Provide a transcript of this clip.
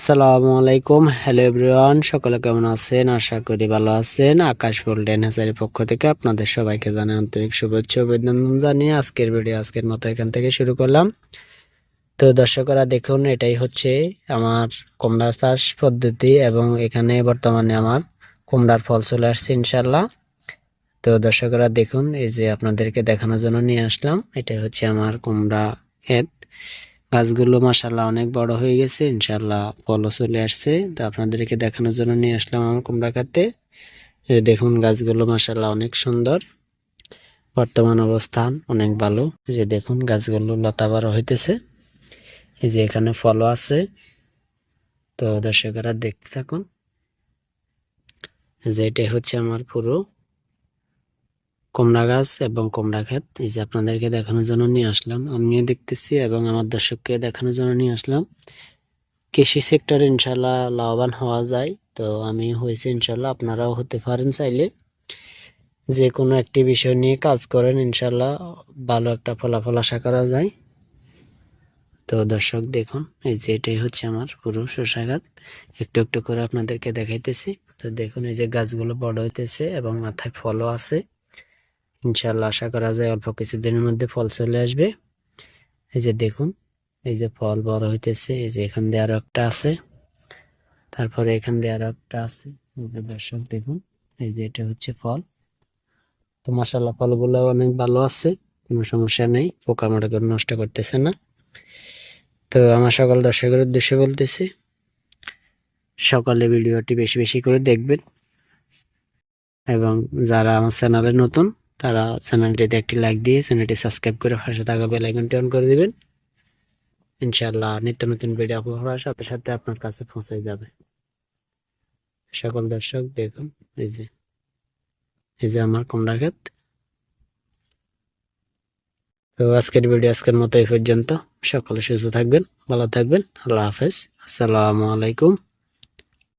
আসসালামু আলাইকুম hello everyone সকলে কেমন আছেন? আশা করি ভালো আছেন। আকাশ গোল্ডেন হাজারের পক্ষ থেকে আপনাদের সবাইকে জানাই আন্তরিক শুভেচ্ছা অভিনন্দন জানিয়ে আজকের ভিডিও আজকের মতো এখান থেকে শুরু করলাম। তো দর্শকরা দেখুন, এটাই হচ্ছে আমার কুমড়ার চাষ পদ্ধতি এবং এখানে বর্তমানে আমার কুমড়ার ফল চলে আসছে ইনশাল্লাহ তো দর্শকরা দেখুন, এই যে আপনাদেরকে দেখানোর জন্য নিয়ে আসলাম, এটাই হচ্ছে আমার কুমড়া ক্ষেত। গাছগুলো মাসাল্লাহ অনেক বড় হয়ে গেছে ইনশাল্লাহ ফলও চলে আসছে। তো আপনাদেরকে দেখানোর জন্য নিয়ে আসলাম আমার কুমড়া খাতে দেখুন গাছগুলো মাসাল্লাহ অনেক সুন্দর। বর্তমান অবস্থান অনেক ভালো। যে দেখুন গাছগুলো লতা বড় হইতেছে। এই যে এখানে ফলও আছে। তো দর্শকেরা দেখতে থাকুন। যে এটাই হচ্ছে আমার পুরো কমলা গাছ এবং কমলা ক্ষেত, এই যে আপনাদেরকে দেখানোর জন্য নিয়ে আসলাম। আমিও দেখতেছি এবং আমার দর্শককে দেখানোর জন্য নিয়ে আসলাম। কৃষি সেক্টরে ইনশাল্লাহ লাভবান হওয়া যায়। তো আমি হয়েছে ইনশাল্লাহ আপনারাও হতে পারেন চাইলে। যে কোনো একটি বিষয় নিয়ে কাজ করেন ইনশাল্লাহ ভালো একটা ফলাফল আশা করা যায়। তো দর্শক দেখুন, এই যে এটাই হচ্ছে আমার পুরো গাছ। একটু একটু করে আপনাদেরকে দেখাইতেছি। তো দেখুন, এই যে গাছগুলো বড় হইতেছে এবং মাথায় ফলও আছে। ইনশাল্লাহ আশা করা যায় অল্প কিছুদিনের মধ্যে ফল চলে আসবে। এই যে দেখুন, এই যে ফল বড় হইতেছে, এই যে এখান দিয়ে আরও একটা আছে। তারপরে এখান দিয়ে আরও একটা আছে। এই যে দর্শক দেখুন, এই যে এটা হচ্ছে ফল। তো মাসাল্লাহ ফলগুলো অনেক ভালো আছে, কোনো সমস্যা নেই, পোকামাকড় নষ্ট করতেছে না। তো আমার সকল দর্শকের উদ্দেশ্যে বলতেছি, সকালে ভিডিওটি বেশি বেশি করে দেখবেন। এবং যারা আমার চ্যানেলে নতুন তারা চ্যানেলটিতে একটি লাইক দিয়ে চ্যানেলটি সাবস্ক্রাইব করে পাশে থাকা বেল আইকনটি অন করে দিবেন। ইনশাআল্লাহ নিত্য নতুন ভিডিও আপলোড হওয়ার সাথে সাথে আপনার কাছে পৌঁছে যাবে। সকল দর্শক, দেখুন, এই যে এই যে আমার কমলা ক্ষেত। তো আজকের ভিডিও আজকের মতো এই পর্যন্ত। সকলে সুস্থ থাকবেন, ভালো থাকবেন, আল্লাহ হাফেজ। আসসালামু আলাইকুম।